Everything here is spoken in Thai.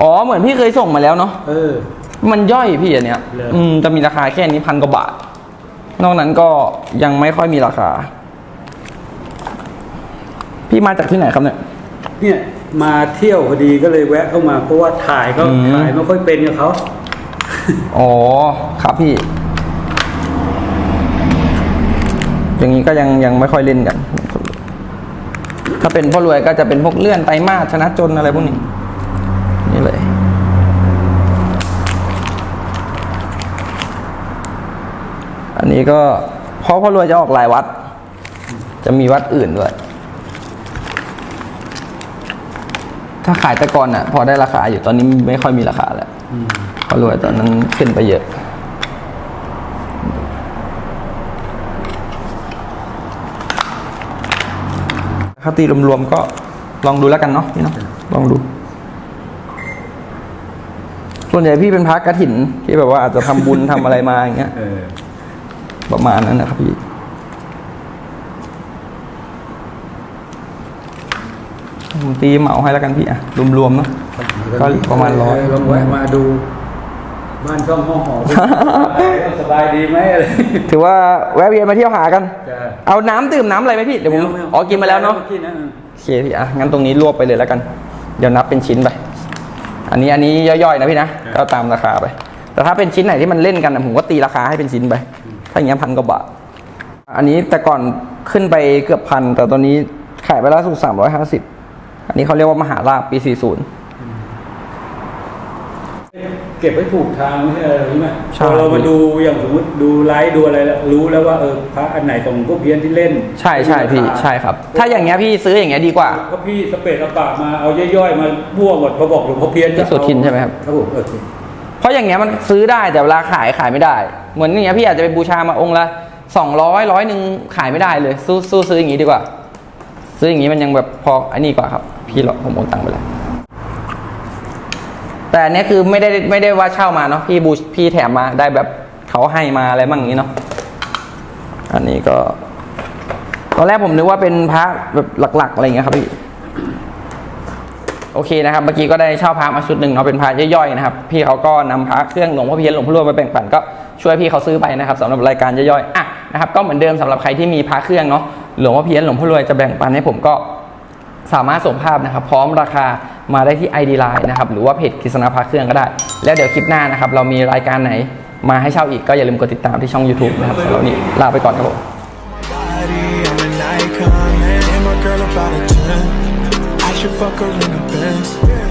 อ๋อเหมือนพี่เคยส่งมาแล้วเนาะเออ มันย่อยพี่อันเนี้ยเหรออือื มจะมีราคาแค่นี้พันกว่าบาท นอกนั้นก็ยังไม่ค่อยมีราคา พี่มาจากที่ไหนครับเนี่ย เนี่ยมาเที่ยวพอดีก็เลยแวะเข้ามา เพราะว่าถ่ายเขาอืม ถ่ายไม่ค่อยเป็นกับเขาอ๋อครับพี่ อย่างนี้ก็ยังยังไม่ค่อยเล่นกัน ถ้าเป็นพ่อรวยก็จะเป็นพวกเลื่อนไตรมาสชนะจนอะไรพวกนี้ นี่เลย อันนี้ก็เพราะพ่อรวยจะออกหลายวัด จะมีวัดอื่นด้วย ถ้าขายแต่ก่อนอะ พอได้ราคาอยู่ตอนนี้ไม่ค่อยมีราคาแล้วเพรารวยตอนนั้นขึ้นไปเยอะถ้าตีรวมๆก็ลองดูแล้วกันเนาะพี่เนาะลองดู ส่วนใหญ่พี่เป็นพระกระถินที่แบบว่าอาจจะทำบุญทำอะไรมาอย่างเงี้ย ประมาณนั้นนะครับพี่ผมตีเหมาให้แล้วกันพี่อะรวมๆเนาะก็ประมาณร้อยลองแวะมาดูบ้านช่องห้องหอสบายดีไหมอะไรถือว่าแวะเวียนมาเที่ยวหากันจ้ะเอาน้ำดื่มน้ำอะไรไหมพี่เดี๋ยวผมอ๋อกินมาแล้วเนาะกินนะโอเคพี่อะงั้นตรงนี้รวบไปเลยแล้วกัน เดี๋ยวนับเป็นชิ้นไป อันนี้อันนี้ย่อยๆนะพี่นะก็ตามราคาไป แต่ถ้าเป็นชิ้นไหนที่มันเล่นกันนะผมก็ตีราคาให้เป็นชิ้นไป ถ้าอย่างเงี้ยพันกว่าบาท อันนี้แต่ก่อนขึ้นไปเกือบพัน แต่ตอนนี้ขายไปล่าสุดสามร้อยห้าสิบ อันนี้เขาเรียกว่ามหาลาภปีสี่ศูนย์เก็บไว้ถูกทางไม่ใช่อะไรใช่ไหมใช่พอเรามาดูอย่างสมมติดูไลฟ์ดูอะไรแล้วรู้แล้วว่าเออพระอันไหนของพวกเพี้ยนที่เล่น ใช่ใช่พี่ใช่ครับ ถ้าอย่างเงี้ยพี่ซื้ออย่างเงี้ยดีกว่าก็พี่สเปรดกระปะมาเอาย่อยๆมาบ้วหมดพอบอกหลวงพ่อเพี้ยนก็ที่สุทินใช่ไหมครับครับผม เพราะอย่างเงี้ยมันซื้อได้แต่เวลาขายขายไม่ได้ เหมือนอย่างเงี้ยพี่อาจจะไปบูชามาองค์ละสองร้อยร้อยหนึ่งขายไม่ได้เลยสู้สู้ซื้ออย่างงี้ดีกว่า ซื้ออย่างงี้มันยังแบบพออันนี้กว่าครับ พี่หรอกผมโอนตังค์ไปแล้วแต่อันเนี้ยคือไม่ได้ไม่ได้ว่าเช่ามาเนาะพี่บูพี่แถมมาได้แบบเขาให้มาอะไรบ้างอย่างงี้เนาะอันนี้ก็ ตอนแรกผมนึกว่าเป็นพระแบบหลัก ๆ อะไรเงี้ยครับพี่ โอเคนะครับเมื่อกี้ก็ได้เช่าพระมาชุดหนึ่งเนาะเป็นพระย่อยๆนะครับพี่เขาก็นำพระเครื่องหลวงพ่อเพียรหลวงพ่อรวยมาแบ่งปันก็ช่วยพี่เขาซื้อไปนะครับสำหรับรายการย่อยๆอะนะครับก็เหมือนเดิมสำหรับใครที่มีพระเครื่องเนาะหลวงพ่อเพียรหลวงพ่อรวยจะแบ่งปันให้ผมก็สามารถส่งภาพนะครับพร้อมราคามาได้ที่ ID Line นะครับหรือว่าเพจกฤษณาพระเครื่องก็ได้ แล้วเดี๋ยวคลิปหน้านะครับเรามีรายการไหนมาให้เช่าอีกก็อย่าลืมกดติดตามที่ช่อง YouTube นะครับสำหรับวันนี้ลาไปก่อนครับผม fuck her in the Benz.